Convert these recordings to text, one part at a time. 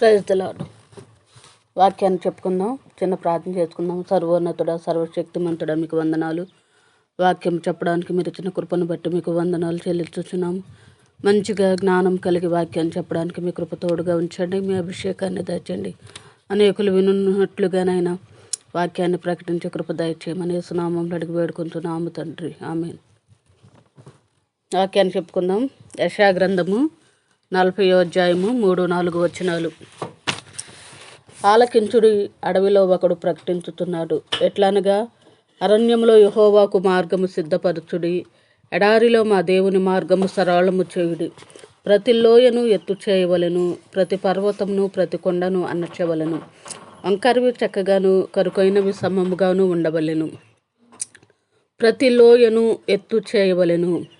ప్రజలాడు వాక్యాన్ని చెప్పుకుందాం చిన్న ప్రార్థన చేసుకుందాం. సర్వోన్నతుడ సర్వశక్తిమంతుడ మీకు వందనాలు. వాక్యం చెప్పడానికి మీరు ఇచ్చిన కృపను బట్టి మీకు వందనాలు చెల్లిస్తున్నాం మంచిగా జ్ఞానం కలిగి వాక్యాన్ని చెప్పడానికి మీ కృప తోడుగా ఉంచండి మీ అభిషేకాన్ని దయచండి అనేకులు వినున్నట్లుగానైనా వాక్యాన్ని ప్రకటించే కృప దయచేయమని సునామంలో అడిగి వేడుకుంటున్నాము తండ్రి. ఆమె వాక్యాన్ని చెప్పుకుందాం. యశా గ్రంథము నలభై అధ్యాయము మూడు నాలుగు వచనాలు. ఆలకించుడి అడవిలో ఒకడు ప్రకటించుతున్నాడు. ఎట్లనగా అరణ్యంలో యహోవాకు మార్గము సిద్ధపరచుడి ఎడారిలో మా దేవుని మార్గము సరళము చేయుడి. ప్రతి లోయను ఎత్తు చేయవలెను ప్రతి పర్వతమును ప్రతి కొండను అన్నచవలెను వంకరివి చక్కగాను కరుకైనవి సమముగాను ఉండవలెను. ప్రతి లోయను ఎత్తు చేయవలెను.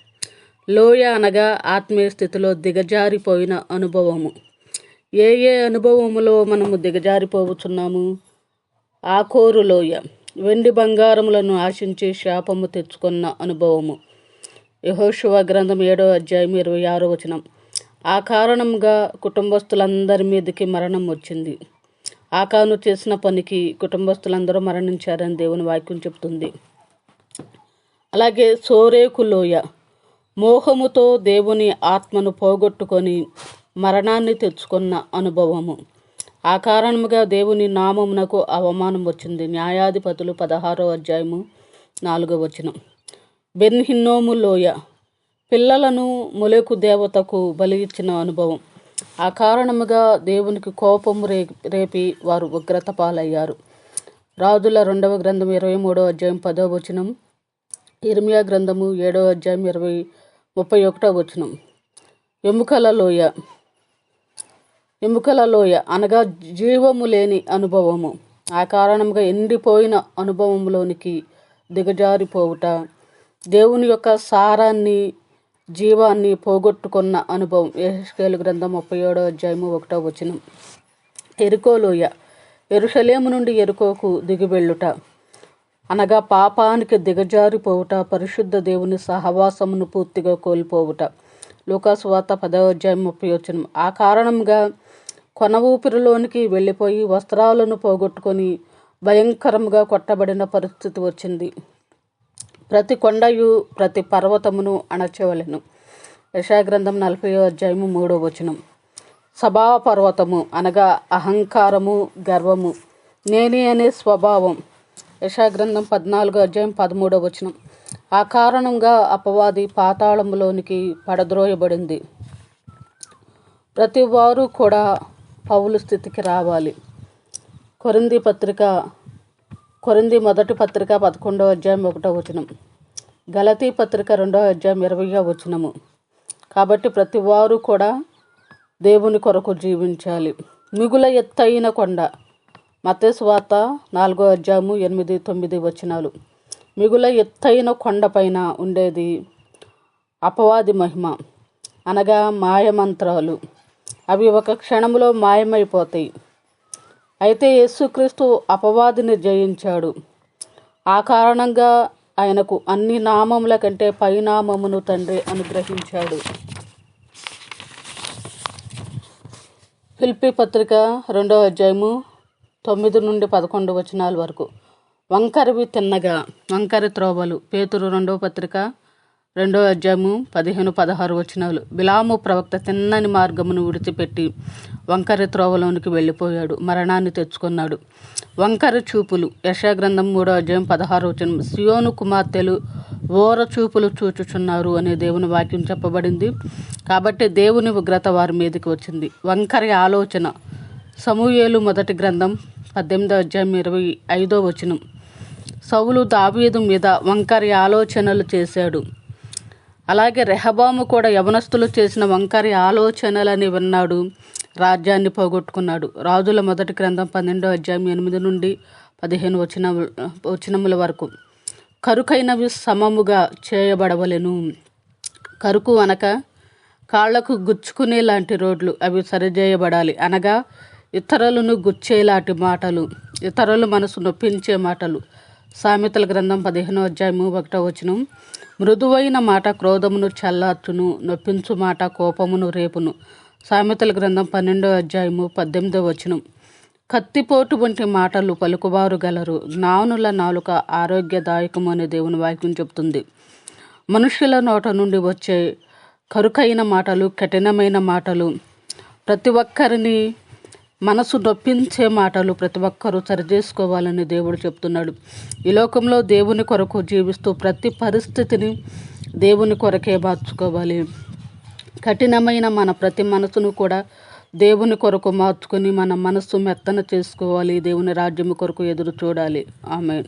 లోయ అనగా ఆత్మీయ స్థితిలో దిగజారిపోయిన అనుభవము. ఏ ఏ అనుభవములో మనము దిగజారిపోవచ్చున్నాము? ఆకోరు లోయ. వెండి బంగారములను ఆశించి శాపము తెచ్చుకున్న అనుభవము. యహోశివ గ్రంథం ఏడో అధ్యాయం ఇరవై ఆరో వచనం. ఆ కారణంగా కుటుంబస్తులందరి మీదకి మరణం వచ్చింది. ఆకాను చేసిన పనికి కుటుంబస్తులందరూ మరణించారని దేవుని వాక్యం చెప్తుంది. అలాగే సోరేకు లోయ. మోహముతో దేవుని ఆత్మను పోగొట్టుకొని మరణాన్ని తెచ్చుకున్న అనుభవము. ఆ కారణముగా దేవుని నామమునకు అవమానం వచ్చింది. న్యాయాధిపతులు పదహారో అధ్యాయము నాలుగో వచనం. బెన్హిన్నోము లోయ. పిల్లలను మొలకు దేవతకు బలి ఇచ్చిన అనుభవం. ఆ కారణముగా దేవునికి కోపము రే రేపి వారు ఉగ్రత పాలయ్యారు. రాజుల రెండవ గ్రంథం ఇరవై మూడో అధ్యాయం పదో వచనం. ఇర్మియా గ్రంథము ఏడో అధ్యాయం ఇరవై ముప్పై ఒకటో వచనం. ఎముకల లోయ. ఎముకల లోయ అనగా జీవము లేని అనుభవము. ఆ కారణంగా ఎండిపోయిన అనుభవంలోనికి దిగజారిపోవుట. దేవుని యొక్క సారాన్ని జీవాన్ని పోగొట్టుకున్న అనుభవం. యెహెజ్కేలు గ్రంథం ముప్పై ఏడో అధ్యాయము ఒకటో వచనం. ఎరుకోలోయ ఎరుషలేము నుండి ఎరుకోకు దిగివెళ్ళుట. అనగా పాపానికి దిగజారిపోవుట పరిశుద్ధ దేవుని సహవాసమును పూర్తిగా కోల్పోవుట. లూకాసు వార్త పదవ అధ్యాయం ముప్పై వచనం. ఆ కారణంగా కొన ఊపిరిలోనికి వెళ్ళిపోయి వస్త్రాలను పోగొట్టుకొని భయంకరంగా కొట్టబడిన పరిస్థితి వచ్చింది. ప్రతి కొండయు ప్రతి పర్వతమును అణచవలను. యశాగ్రంథం నలభై అధ్యాయము మూడో వచనం. సభా పర్వతము అనగా అహంకారము గర్వము. నేనే అనే స్వభావం. యశాగ్రంథం పద్నాలుగో అధ్యాయం పదమూడవ వచనం. ఆ కారణంగా అపవాది పాతాళములోనికి పడద్రోయబడింది. ప్రతి వారు కూడా పౌలు స్థితికి రావాలి. కొరింది పత్రిక కొరింది మొదటి పత్రిక పదకొండవ అధ్యాయం ఒకటో వచనం. గలతీ పత్రిక రెండవ అధ్యాయం ఇరవయో వచనము. కాబట్టి ప్రతి వారు కూడా దేవుని కొరకు జీవించాలి. మిగుల ఎత్తైన కొండ మతేశ్వాత నాలుగో అధ్యాయము ఎనిమిది తొమ్మిది వచనాలు. మిగుల ఎత్తైన కొండపైన ఉండేది అపవాది మహిమ. అనగా మాయమంత్రాలు. అవి ఒక క్షణంలో మాయమైపోతాయి. అయితే యేసుక్రీస్తు అపవాదిని జయించాడు. ఆ కారణంగా ఆయనకు అన్ని నామముల కంటే పైనామమును తండ్రి అనుగ్రహించాడు. ఫిల్పి పత్రిక రెండవ అధ్యాయము తొమ్మిది నుండి పదకొండు వచనాల వరకు. వంకరవి తిన్నగా వంకరి త్రోవలు. పేతురు రెండవ పత్రిక రెండవ అధ్యాయము పదిహేను పదహారు వచనాలు. బిలాము ప్రవక్త తిన్నని మార్గమును విడిచిపెట్టి వంకర త్రోవలోనికి వెళ్ళిపోయాడు. మరణాన్ని తెచ్చుకున్నాడు. వంకర చూపులు. యశాగ్రంథం మూడో అధ్యాయం పదహారు వచనం. సియోను కుమార్తెలు ఓర చూపులు చూచుచున్నారు అనే దేవుని వాక్యం చెప్పబడింది. కాబట్టి దేవుని ఉగ్రత వారి మీదకి వచ్చింది. వంకరి ఆలోచన. సమూయేలు మొదటి గ్రంథం పద్దెనిమిదో అధ్యాయం ఇరవై ఐదో వచనం. సౌలు దావీదు మీద వంకరి ఆలోచనలు చేశాడు. అలాగే రెహబాము కూడా యవనస్తులు చేసిన వంకరి ఆలోచనలని విన్నాడు. రాజ్యాన్ని పోగొట్టుకున్నాడు. రాజుల మొదటి గ్రంథం పన్నెండో అధ్యాయం ఎనిమిది నుండి పదిహేను వచన వచనముల వరకు. కరుకైనవి సమముగా చేయబడవలెను. కరుకు అనక కాళ్ళకు గుచ్చుకునే లాంటి రోడ్లు అవి సరిచేయబడాలి అనగా ఇతరులను గుచ్చేలాంటి మాటలు ఇతరుల మనసు నొప్పించే మాటలు. సామెతల గ్రంథం పదిహేనో అధ్యాయము ఒకటో వచనం. మృదువైన మాట క్రోధమును చల్లార్చును నొప్పించు మాట కోపమును రేపును. సామెతల గ్రంథం పన్నెండో అధ్యాయము పద్దెనిమిదో వచనం. కత్తిపోటు వంటి మాటలు పలుకువారు గలరు. నానుల నాలుక ఆరోగ్యదాయకము అనే దేవుని వాక్యం చెప్తుంది. మనుషుల నోట నుండి వచ్చే కరుకైన మాటలు కఠినమైన మాటలు ప్రతి ఒక్కరిని మనసు నొప్పించే మాటలు ప్రతి ఒక్కరూ సరిచేసుకోవాలని దేవుడు చెప్తున్నాడు. ఈ లోకంలో దేవుని కొరకు జీవిస్తూ ప్రతి పరిస్థితిని దేవుని కొరకే మార్చుకోవాలి. కఠినమైన మన ప్రతి మనసును కూడా దేవుని కొరకు మార్చుకొని మన మనస్సు మెత్తన చేసుకోవాలి. దేవుని రాజ్యము కొరకు ఎదురు చూడాలి. ఆమె